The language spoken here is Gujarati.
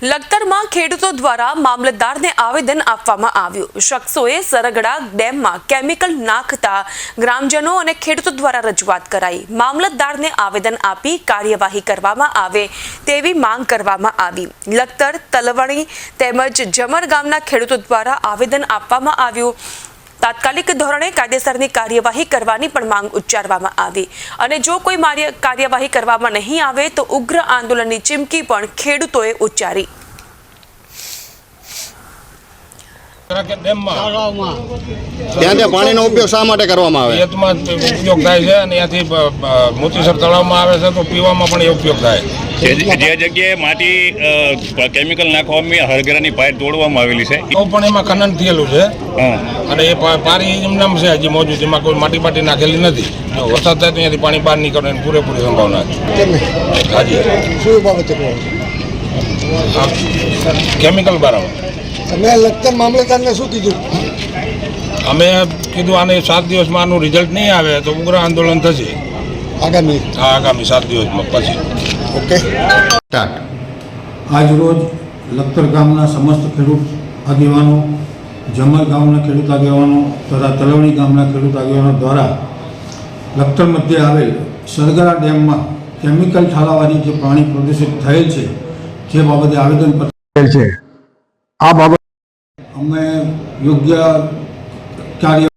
લખતરમાં ખેડૂતો દ્વારા મામલતદારને આવેદન આપવામાં આવ્યું. શખ્સોએ સરગડા ડેમમાં કેમિકલ નાખતા ગ્રામજનો અને ખેડૂતો દ્વારા રજૂઆત કરાઈ. મામલતદારને આવેદન આપી કાર્યવાહી કરવામાં આવે તેવી માંગ કરવામાં આવી. લખતર, તલવણી તેમજ જમર ગામના ખેડૂતો દ્વારા આવેદન આપવામાં આવ્યું. તાત્કાલિક ધોરણે કાયદેસરની કાર્યવાહી કરવાની પણ માંગ ઉચ્ચારવામાં આવી. અને જો કોઈ કાર્યવાહી કરવામાં નહીં આવે તો ઉગ્ર આંદોલનની ચીમકી પણ ખેડૂતોએ ઉચ્ચારી. ત્યાં પાણીનો ઉપયોગ શા માટે કરવામાં આવે? ખેતમાં ઉપયોગ થાય છે અને ત્યાંથી મોતીસર તળાવમાં આવે છે તો પીવામાં પણ એ ઉપયોગ થાય. જે જે જગ્યાએ માટી કેમિકલ નાખવામાં હરગરાની પાઇપ તોડવામાં આવેલી છે. પણ એમાં ખનન થયેલું છે. હા. અને એ પા- પારી એમનામ છે હજી મોજૂદ એમાં કોઈ માટી પાટી નાખેલી નથી. વરસાદ થાય તો અહીંયાથી પાણી બહાર નીકળે એની પૂરેપૂરી સંભાવના છે. હાજી. શું બાબતે કેમિકલ બરાબર તમે લખતર મામલતદારને શું કીધું? અમે કીધું આને સાત દિવસમાં આનું રિઝલ્ટ નહીં આવે તો ઉગ્ર આંદોલન થશે. આગામી? હા આગામી સાત દિવસમાં પછી. ઓકે. સ્ટાર્ટ. આજરોજ લખતર ગામના સમસ્ત ખેડૂત આગેવાનો જમર ગામના ખેડૂત આગેવાનો તથા તલવણી ગામના ખેડૂત આગેવાનો દ્વારા લખતર મધ્યે આવેલ સરગરા ડેમમાં કેમિકલ ઠાલાવાથી જે પાણી પ્રદૂષિત થયેલ છે જે બાબતે આવેદનપત્ર છે. આ બાબત અમે યોગ્ય કાર્ય